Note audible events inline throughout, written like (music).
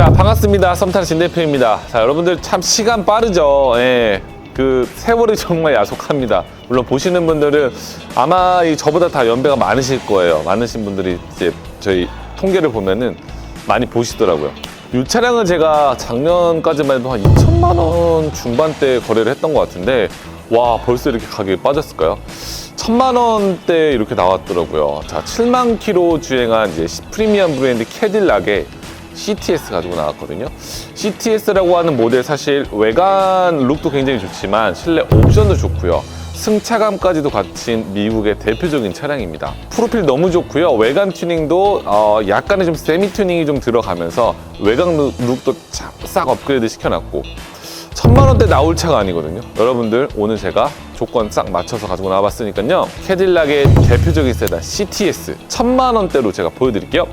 자 반갑습니다 썸타는 진 대표입니다 자 여러분들 참 시간 빠르죠 예. 그 세월이 (laughs) 정말 야속합니다 물론 보시는 분들은 아마 이 저보다 다 연배가 많으실 거예요 많으신 분들이 이제 저희 통계를 보면은 많이 보시더라고요 이 차량은 제가 작년까지만 해도 한 2천만 원 중반대 거래를 했던 것 같은데 와 벌써 이렇게 가격이 빠졌을까요? 천만 원대 이렇게 나왔더라고요. 자, 7만 킬로 주행한 이제 프리미엄 브랜드 캐딜락의 CTS 가지고 나왔거든요. CTS라고 하는 모델 사실 외관 룩도 굉장히 좋지만 실내 옵션도 좋고요. 승차감까지도 갖춘 미국의 대표적인 차량입니다. 프로필 너무 좋고요. 외관 튜닝도 어, 약간의 좀 세미 튜닝이 좀 들어가면서 외관 룩- 룩도 참- 싹 업그레이드 시켜놨고 천만 원대 나올 차가 아니거든요. 여러분들 오늘 제가 조건 싹 맞춰서 가지고 나와봤으니까요. 캐딜락의 대표적인 세단 CTS 천만 원대로 제가 보여드릴게요.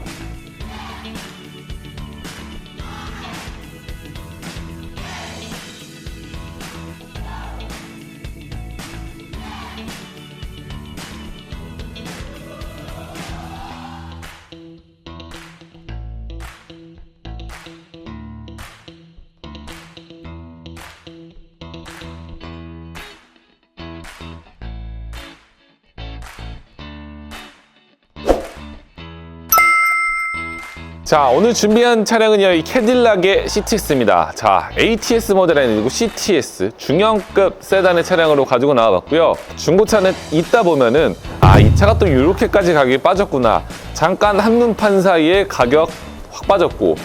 자, 오늘 준비한 차량은요, 이 캐딜락의 CTS입니다. 자, ATS 모델이 아니고 CTS, 중형급 세단의 차량으로 가지고 나와봤고요. 중고차는 있다 보면은, 아, 이 차가 또 이렇게까지 가격이 빠졌구나. 잠깐 한눈판 사이에 가격 확 빠졌고,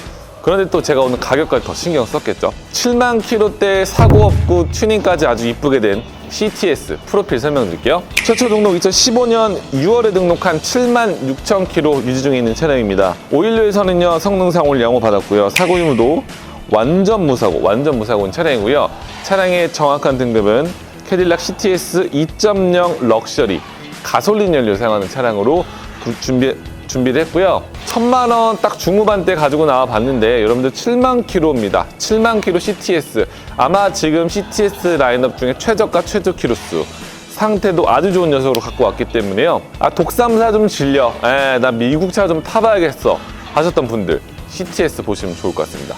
그런데 또 제가 오늘 가격까지 더 신경 썼겠죠. 7만 킬로대 사고 없고 튜닝까지 아주 이쁘게 된 CTS 프로필 설명드릴게요. 최초 등록 2015년 6월에 등록한 7만 6천 킬로 유지 중에 있는 차량입니다. 오일류에서는요 성능상 올 양호 받았고요. 사고 유무도 완전 무사고 완전 무사고인 차량이고요. 차량의 정확한 등급은 캐딜락 CTS 2.0 럭셔리 가솔린 연료 사용하는 차량으로 구- 준비 준비를 했고요. 천만 원 딱 중후반대 가지고 나와 봤는데 여러분들 7만 킬로입니다. 7만 킬로 CTS. 아마 지금 CTS 라인업 중에 최저가 최저 킬로수. 상태도 아주 좋은 녀석으로 갖고 왔기 때문에요. 아, 독삼사 좀 질려. 에, 나 미국 차 좀 타봐야겠어. 하셨던 분들 CTS 보시면 좋을 것 같습니다.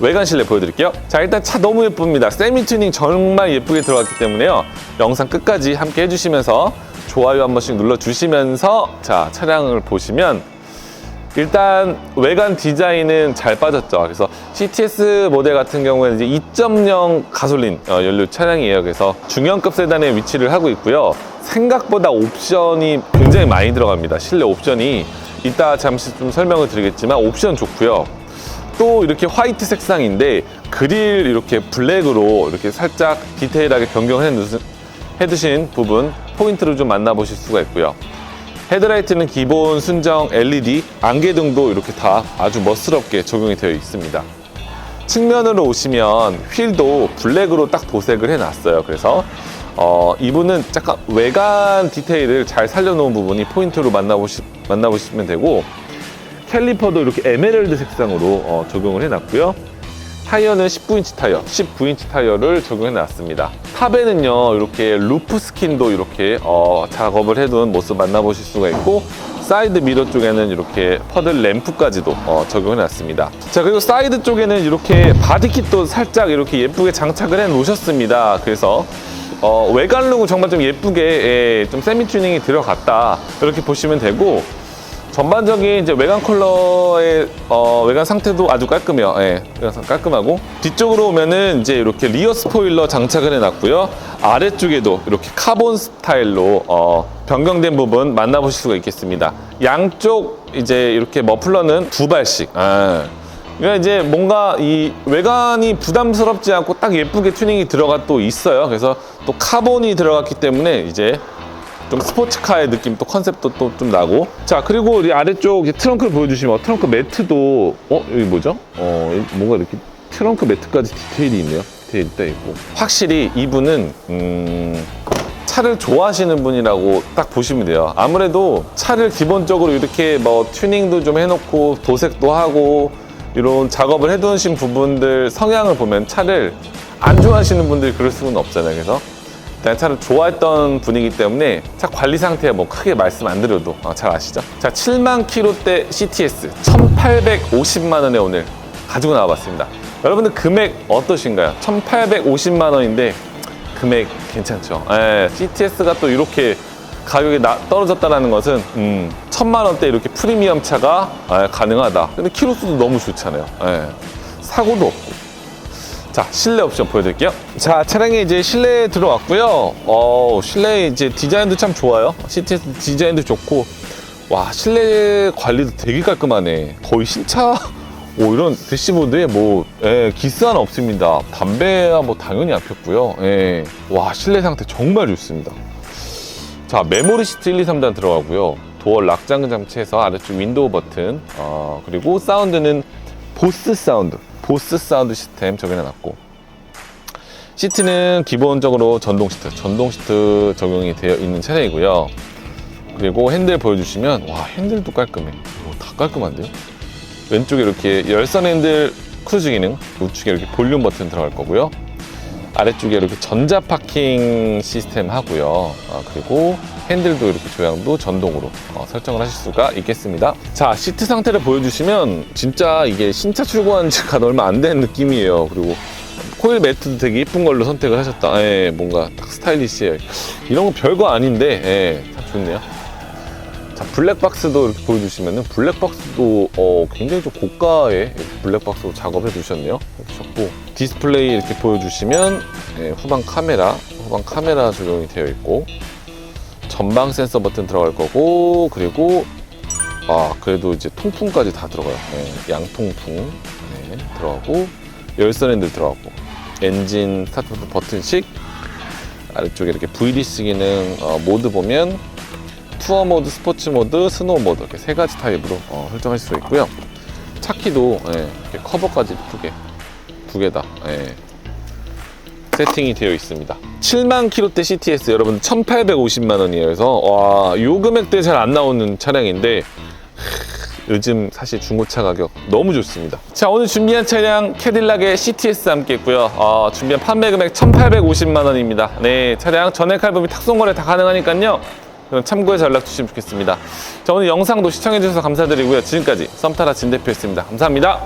외관 실내 보여드릴게요. 자, 일단 차 너무 예쁩니다. 세미 튜닝 정말 예쁘게 들어갔기 때문에요. 영상 끝까지 함께 해주시면서 좋아요 한 번씩 눌러주시면서 자, 차량을 보시면 일단 외관 디자인은 잘 빠졌죠. 그래서 CTS 모델 같은 경우에는 이제 2.0 가솔린 어, 연료 차량이에요. 그래서 중형급 세단에 위치를 하고 있고요. 생각보다 옵션이 굉장히 많이 들어갑니다. 실내 옵션이 이따 잠시 좀 설명을 드리겠지만 옵션 좋고요. 또 이렇게 화이트 색상인데 그릴 이렇게 블랙으로 이렇게 살짝 디테일하게 변경해 두신- 부분 포인트를 좀 만나보실 수가 있고요. 헤드라이트는 기본 순정 LED, 안개등도 이렇게 다 아주 멋스럽게 적용이 되어 있습니다. 측면으로 오시면 휠도 블랙으로 딱 도색을 해놨어요. 그래서 어, 이분은 약간 외관 디테일을 잘 살려놓은 부분이 포인트로 만나보시, 만나보시면 되고 캘리퍼도 이렇게 에메랄드 색상으로 어, 적용을 해놨고요. 타이어는 19인치 타이어, 19인치 타이어를 적용해 놨습니다. 탑에는요, 이렇게 루프 스킨도 이렇게 어, 작업을 해둔 모습 만나보실 수가 있고, 사이드 미러 쪽에는 이렇게 퍼들 램프까지도 어, 적용해 놨습니다. 자, 그리고 사이드 쪽에는 이렇게 바디킷도 살짝 이렇게 예쁘게 장착을 해 놓으셨습니다. 그래서 어, 외관 룩은 정말 좀 예쁘게 예, 좀 세미 튜닝이 들어갔다. 이렇게 보시면 되고, 전반적인 이제 외관 컬러의 어, 외관 상태도 아주 깔끔해요. 예, 깔끔하고 뒤쪽으로 오면은 이제 이렇게 리어 스포일러 장착을 해놨고요. 아래쪽에도 이렇게 카본 스타일로 어, 변경된 부분 만나보실 수가 있겠습니다. 양쪽 이제 이렇게 머플러는 두 발씩. 아. 그러니까 이제 뭔가 이 외관이 부담스럽지 않고 딱 예쁘게 튜닝이 들어가 또 있어요. 그래서 또 카본이 들어갔기 때문에 이제 좀 스포츠카의 느낌 또 컨셉도 또 좀 나고. 자 그리고 우리 아래쪽 트렁크를 보여주시면 트렁크 매트도 어 여기 뭐죠? 어 뭔가 이렇게 트렁크 매트까지 디테일이 있네요. 디테일이 딱 있고 확실히 이분은 음 차를 좋아하시는 분이라고 딱 보시면 돼요. 아무래도 차를 기본적으로 이렇게 뭐 튜닝도 좀 해놓고 도색도 하고 이런 작업을 해두신 부분들 성향을 보면 차를 안 좋아하시는 분들이 그럴 수는 없잖아요. 그래서 차를 좋아했던 분이기 때문에 차 관리 상태에 뭐 크게 말씀 안 드려도 어, 잘 아시죠? 자, 7만 킬로대 CTS 1,850만 원에 오늘 가지고 나와봤습니다. 여러분들 금액 어떠신가요? 1,850만 원인데 금액 괜찮죠? 예, CTS가 또 이렇게 가격이 나- 떨어졌다는 것은 음, 천만 원대 이렇게 프리미엄 차가 예, 가능하다. 근데 키로수도 너무 좋잖아요. 예, 사고도 없고. 자, 실내 옵션 보여드릴게요. 자, 차량에 이제 실내에 들어왔고요. 어, 실내 이제 디자인도 참 좋아요. CTS 디자인도 좋고, 와, 실내 관리도 되게 깔끔하네. 거의 신차, 오, 이런 대시보드에 뭐, 예, 기스 하나 없습니다. 담배야 뭐 당연히 안 폈고요. 예. 와, 실내 상태 정말 좋습니다. 자, 메모리 시트 1, 2, 3단 들어가고요. 도어 락장 장치에서 아래쪽 윈도우 버튼, 어, 그리고 사운드는 보스 사운드, 보스 사운드 시스템 적용해놨고, 시트는 기본적으로 전동 시트, 전동 시트 적용이 되어 있는 차량이고요. 그리고 핸들 보여주시면, 와, 핸들도 깔끔해. 오, 다 깔끔한데요? 왼쪽에 이렇게 열선 핸들 크루즈 기능, 우측에 이렇게 볼륨 버튼 들어갈 거고요. 아래쪽에 이렇게 전자 파킹 시스템 하고요. 아, 그리고 핸들도 이렇게 조향도 전동으로 어, 설정을 하실 수가 있겠습니다. 자, 시트 상태를 보여주시면 진짜 이게 신차 출고한 지가 (laughs) 얼마 안 된 느낌이에요. 그리고 코일 매트도 되게 예쁜 걸로 선택을 하셨다. 예, 뭔가 딱 스타일리시해. 이런 거 별거 아닌데, 예, 참 좋네요. 자, 블랙박스도 이렇게 보여주시면은 블랙박스도 어, 굉장히 좀 고가의 이렇게 블랙박스로 작업해 두셨네요. 해주셨고 디스플레이 이렇게 보여주시면 예, 후방 카메라, 후방 카메라 적용이 되어 있고 전방 센서 버튼 들어갈 거고 그리고 아 그래도 이제 통풍까지 다 들어가요. 예, 양통풍 네, 들어가고 열선 핸들 들어가고 엔진 스타트 버튼식 아래쪽에 이렇게 VDC 기능 어, 모드 보면 투어 모드, 스포츠 모드, 스노우 모드 이렇게 세 가지 타입으로 어, 설정할 수 있고요. 차 키도 예, 커버까지 크게 두 개다 예, 세팅이 되어 있습니다. 7만 킬로대 CTS 여러분 1,850만 원이에요. 그래서 와, 요 금액대 잘 안 나오는 차량인데 요즘 사실 중고차 가격 너무 좋습니다. 자, 오늘 준비한 차량 캐딜락의 CTS 함께 했고요. 어, 준비한 판매 금액 1,850만 원입니다. 네, 차량 전액 할부비 탁송 거래 다 가능하니까요. 그럼 참고해서 연락 주시면 좋겠습니다. 자, 오늘 영상도 시청해주셔서 감사드리고요. 지금까지 썸타라 진 대표였습니다. 감사합니다.